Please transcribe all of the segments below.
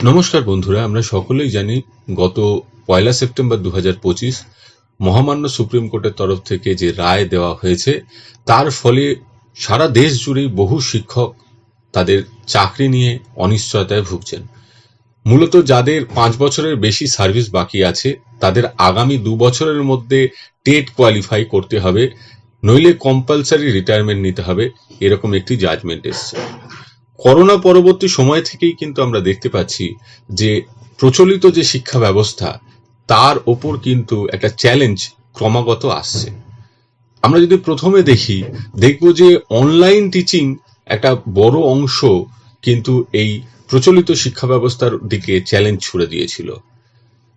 নমস্কার বন্ধুরা, আমরা সকলেই জানি গত পয়লা সেপ্টেম্বর দু পঁচিশ মহামান্য সুপ্রিম কোর্টের তরফ থেকে যে রায় দেওয়া হয়েছে, তার ফলে সারা দেশ জুড়েই বহু শিক্ষক তাদের চাকরি নিয়ে অনিশ্চয়তায় ভুগছেন। মূলত যাদের পাঁচ বছরের বেশি সার্ভিস বাকি আছে, তাদের আগামী দু বছরের মধ্যে টেট কোয়ালিফাই করতে হবে, নইলে কম্পালসারি রিটায়ারমেন্ট নিতে হবে, এরকম একটি জাজমেন্ট এসছে। করোনা পরবর্তী সময় থেকেই কিন্তু আমরা দেখতে পাচ্ছি যে প্রচলিত যে শিক্ষা ব্যবস্থা, তার ওপর কিন্তু একটা চ্যালেঞ্জ ক্রমাগত আসছে। আমরা যদি প্রথমে দেখি, দেখব যে অনলাইন টিচিং একটা বড় অংশ কিন্তু এই প্রচলিত শিক্ষা ব্যবস্থার দিকে চ্যালেঞ্জ ছুড়ে দিয়েছিল।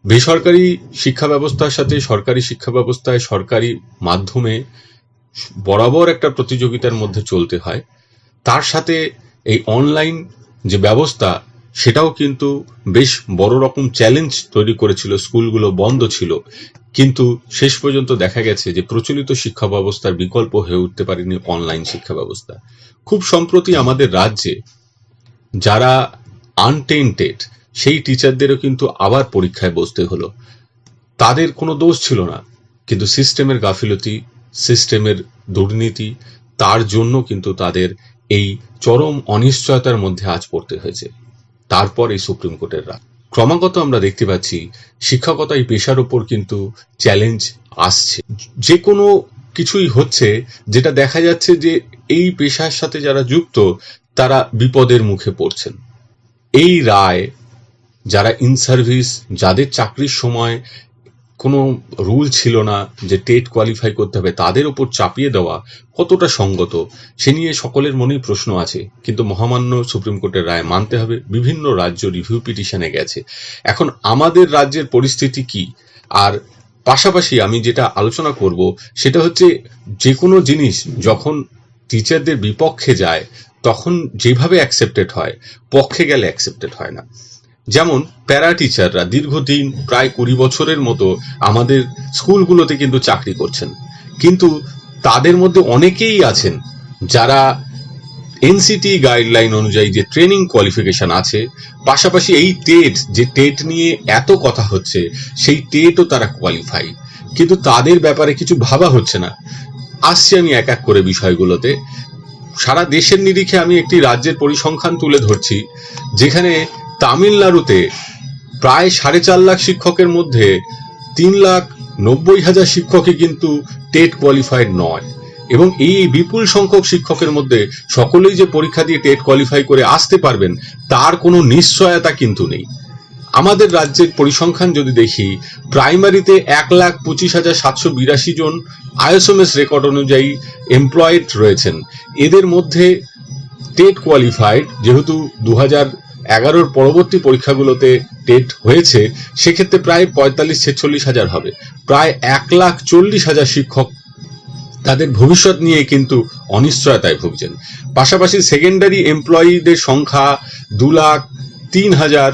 বেসরকারি শিক্ষা ব্যবস্থার সাথে সরকারি শিক্ষা ব্যবস্থায় সরকারি মাধ্যমে বরাবর একটা প্রতিযোগিতার মধ্যে চলতে হয়। তার সাথে এই অনলাইন যে ব্যবস্থা, সেটাও কিন্তু বেশ বড় রকম চ্যালেঞ্জ তৈরি করেছিল, স্কুলগুলো বন্ধ ছিল। কিন্তু শেষ পর্যন্ত দেখা গেছে যে প্রচলিত শিক্ষা ব্যবস্থার বিকল্প হয়ে উঠতে পারেনি অনলাইন শিক্ষা ব্যবস্থা। খুব সম্প্রতি আমাদের রাজ্যে যারা আনটেন্টেড সেই টিচারদেরও কিন্তু আবার পরীক্ষায় বসতে হলো। তাদের কোনো দোষ ছিল না, কিন্তু সিস্টেমের গাফিলতি সিস্টেমের দুর্নীতি, তার জন্য কিন্তু তাদের এই চরম অনিশ্চয়তার মধ্যে আজ পড়তে হয়েছে। তারপর এই সুপ্রিম কোর্টের রায়। ক্রমাগত আমরা দেখতে পাচ্ছি শিক্ষকতা এই পেশার ওপর কিন্তু চ্যালেঞ্জ আসছে। যে কোনো কিছুই হচ্ছে, যেটা দেখা যাচ্ছে যে এই পেশার সাথে যারা যুক্ত, তারা বিপদের মুখে পড়ছেন। এই রায়, যারা ইন সার্ভিস যাদের চাকরির সময় কোনো রুল ছিল না যে টেট কোয়ালিফাই করতে হবে, তাদের ওপর চাপিয়ে দেওয়া কতটা সঙ্গত, সে নিয়ে সকলের মনেই প্রশ্ন আছে। কিন্তু মহামান্য সুপ্রিম কোর্টের রায় মানতে হবে, বিভিন্ন রাজ্য রিভিউ পিটিশনে গেছে। এখন আমাদের রাজ্যের পরিস্থিতি কি? আর পাশাপাশি আমি যেটা আলোচনা করব, সেটা হচ্ছে যে কোনো জিনিস যখন টিচারদের বিপক্ষে যায়, তখন যেভাবে অ্যাকসেপ্টেড হয়, পক্ষে গেলে অ্যাকসেপ্টেড হয় না। যেমন প্যারা টিচাররা দীর্ঘদিন, প্রায় কুড়ি বছরের মতো আমাদের স্কুলগুলোতে কিন্তু চাকরি করছেন। কিন্তু তাদের মধ্যে অনেকেই আছেন যারা এনসিটি গাইডলাইন অনুযায়ী যে ট্রেনিং কোয়ালিফিকেশন আছে, পাশাপাশি এই টেট, যে টেট নিয়ে এত কথা হচ্ছে, সেই টেটও তারা কোয়ালিফাই কিন্তু তাদের ব্যাপারে কিছু ভাবা হচ্ছে না। আসছি আমি এক এক করে বিষয়গুলোতে। সারা দেশের নিরিখে আমি একটি রাজ্যের পরিসংখ্যান তুলে ধরছি, যেখানে তামিলনাড়ুতে প্রায় সাড়ে চার লাখ শিক্ষকের মধ্যে তিন লাখ নব্বই হাজার শিক্ষকই কিন্তু টেট কোয়ালিফাইড নয়। এবং এই বিপুল সংখ্যক শিক্ষকের মধ্যে সকলেই যে পরীক্ষা দিয়ে টেট কোয়ালিফাই করে আসতে পারবেন, তার কোনো নিশ্চয়তা কিন্তু নেই। আমাদের রাজ্যের পরিসংখ্যান যদি দেখি, প্রাইমারিতে এক লাখ পঁচিশ হাজার সাতশো বিরাশি জন আইএসএমএস রেকর্ড অনুযায়ী এমপ্লয়েড রয়েছেন। এদের মধ্যে টেট কোয়ালিফাইড, যেহেতু দু হাজার এগারোর পরবর্তী পরীক্ষাগুলোতে টেট হয়েছে, সেক্ষেত্রে প্রায় পঁয়তাল্লিশ ছেচল্লিশ হাজার হবে। প্রায় এক লাখ চল্লিশ হাজার শিক্ষক তাদের ভবিষ্যৎ নিয়ে কিন্তু অনিশ্চয়তায় ভুগছেন। পাশাপাশি সেকেন্ডারি এমপ্লয়িদের সংখ্যা দু লাখ তিন হাজার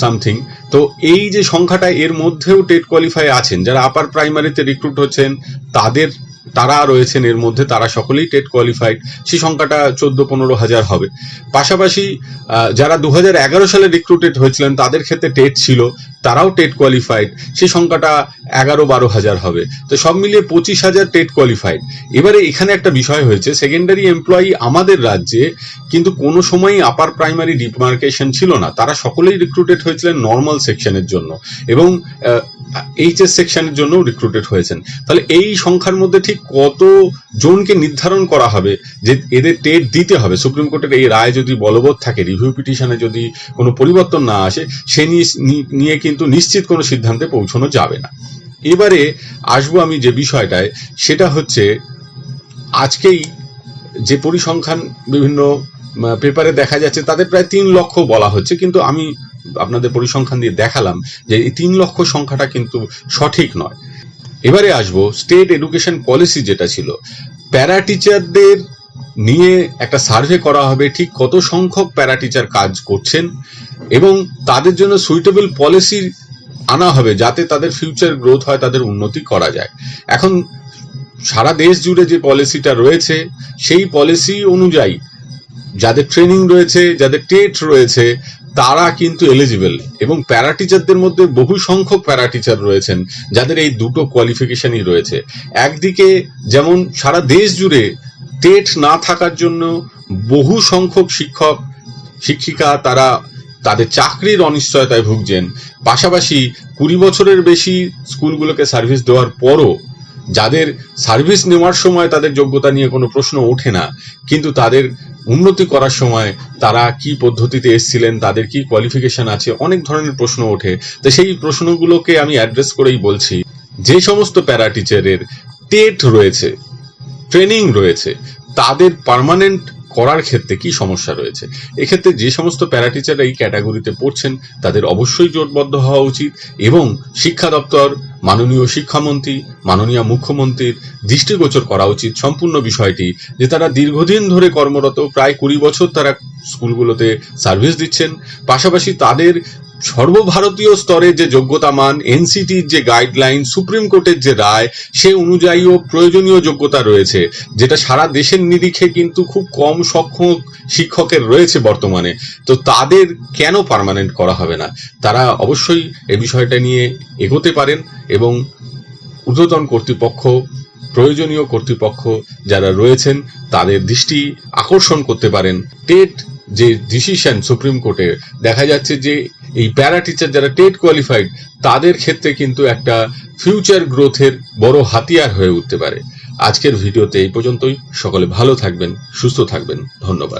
সামথিং তো এই যে সংখ্যাটা এর মধ্যেও টেট কোয়ালিফাই আছেন, যারা আপার প্রাইমারিতে রিক্রুট হচ্ছেন, তাদের তারা রয়েছেন, এর মধ্যে তারা সকলেই টেট কোয়ালিফাইড। সেই সংখ্যাটা চোদ্দ, পনেরো হাজার হবে। পাশাপাশি যারা দু হাজার এগারো সালে রিক্রুটেড হয়েছিলেন, তাদের ক্ষেত্রে টেট ছিল, তারাও টেট কোয়ালিফাইড সেই সংখ্যাটা এগারো, বারো হাজার হবে। তো সব মিলিয়ে পঁচিশ হাজার টেট কোয়ালিফাইড এবারে এখানে একটা বিষয় হয়েছে সেকেন্ডারি এমপ্লয়ি আমাদের রাজ্যে কিন্তু কোনো সময়ই আপার প্রাইমারি ডিমার্কেশন ছিল না। তারা সকলেই রিক্রুটেড হয়েছিলেন নর্মাল সেকশনের জন্য। এবং এইচএস সেকশনের জন্য রিক্রুটেড হয়েছেন। তাহলে এই সংখ্যার মধ্যে ঠিক কত জনকে নির্ধারণ করা হবে যে এদের টেট দিতে হবে? সুপ্রিম কোর্টের এই রায় যদি বলবৎ থাকে রিভিউ পিটিশনে যদি কোনো পরিবর্তন না আসে, সে নিয়ে- কিন্তু নিশ্চিত কোনো সিদ্ধান্তে পৌঁছানো যাবে না। এবারে আসব আমি যে বিষয়টায়, সেটা হচ্ছে আজকেই যে পরিসংখ্যান বিভিন্ন পেপারে দেখা যাচ্ছে, তাদের প্রায় তিন লক্ষ বলা হচ্ছে। কিন্তু আমি আপনাদের পরিসংখ্যান দিয়ে দেখালাম যে এই তিন লক্ষ সংখ্যাটা কিন্তু সঠিক নয়। এবারে আসব স্টেট এডুকেশন পলিসি যেটা ছিল। প্যারা টিচারদের নিয়ে একটা সার্ভে করা হবে ঠিক কত সংখ্যক প্যারা টিচার কাজ করছেন এবং তাদের জন্য সুইটেবল পলিসি আনা হবে যাতে তাদের ফিউচার গ্রোথ হয়, তাদের উন্নতি করা যায়। এখন সারা দেশ জুড়ে যে পলিসিটা রয়েছে, সেই পলিসি অনুযায়ী যাদের ট্রেনিং রয়েছে, যাদের টেট রয়েছে তারা কিন্তু এলিজিবল এবং প্যারা টিচারদের মধ্যে বহু সংখ্যক প্যারা টিচার রয়েছেন, যাদের এই দুটো কোয়ালিফিকেশনই রয়েছে। একদিকে যেমন সারা দেশ জুড়ে টেট না থাকার জন্য বহু সংখ্যক শিক্ষক, শিক্ষিকা তারা তাদের চাকরির অনিশ্চয়তায় ভুগছেন। পাশাপাশি কুড়ি বছরের বেশি স্কুলগুলোকে সার্ভিস দেওয়ার পরও যাদের সার্ভিস নেওয়ার সময় তাদের যোগ্যতা নিয়ে কোনো প্রশ্ন ওঠে না, কিন্তু তাদের উন্নতি করার সময় তারা কি পদ্ধতিতে এসছিলেন, তাদের কি কোয়ালিফিকেশন আছে, অনেক ধরনের প্রশ্ন ওঠে। তো সেই প্রশ্নগুলোকে আমি অ্যাড্রেস করেই বলছি। যে সমস্ত প্যারা টিচারের টেট রয়েছে ট্রেনিং রয়েছে, তাদের পার্মানেন্ট করার ক্ষেত্রে কি সমস্যা রয়েছে? এক্ষেত্রে যে সমস্ত প্যারাটিচার এই ক্যাটাগরিতে পড়ছেন, তাদের অবশ্যই জোটবদ্ধ হওয়া উচিত এবং শিক্ষা দপ্তর, মাননীয় শিক্ষামন্ত্রী, মাননীয় মুখ্যমন্ত্রীর দৃষ্টিগোচর করা উচিত সম্পূর্ণ বিষয়টি যে তারা দীর্ঘদিন ধরে কর্মরত, প্রায় কুড়ি বছর তারা স্কুলগুলোতে সার্ভিস দিচ্ছেন। পাশাপাশি তাদের সর্বভারতীয় স্তরে যে যোগ্যতা মান এনসিটির যে গাইডলাইন সুপ্রিম কোর্টের যে রায়, সে অনুযায়ীও প্রয়োজনীয় যোগ্যতা রয়েছে, যেটা সারা দেশের নিরিখে কিন্তু খুব কম সক্ষম শিক্ষকের রয়েছে বর্তমানে। তো তাদের কেন পার্মানেন্ট করা হবে না? তারা অবশ্যই এ বিষয়টা নিয়ে এগোতে পারেন এবং ঊর্ধ্বতন কর্তৃপক্ষ, প্রয়োজনীয় কর্তৃপক্ষ যারা রয়েছেন, তাদের দৃষ্টি আকর্ষণ করতে পারেন। টেট যে ডিসিশন সুপ্রিম কোর্টের দেখা যাচ্ছে যে এই প্যারা টিচার যারা টেট কোয়ালিফাইড তাদের ক্ষেত্রে কিন্তু একটা ফিউচার গ্রোথের বড় হাতিয়ার হয়ে উঠতে পারে। আজকের ভিডিওতে এই পর্যন্তই। সকলে ভালো থাকবেন, সুস্থ থাকবেন। ধন্যবাদ।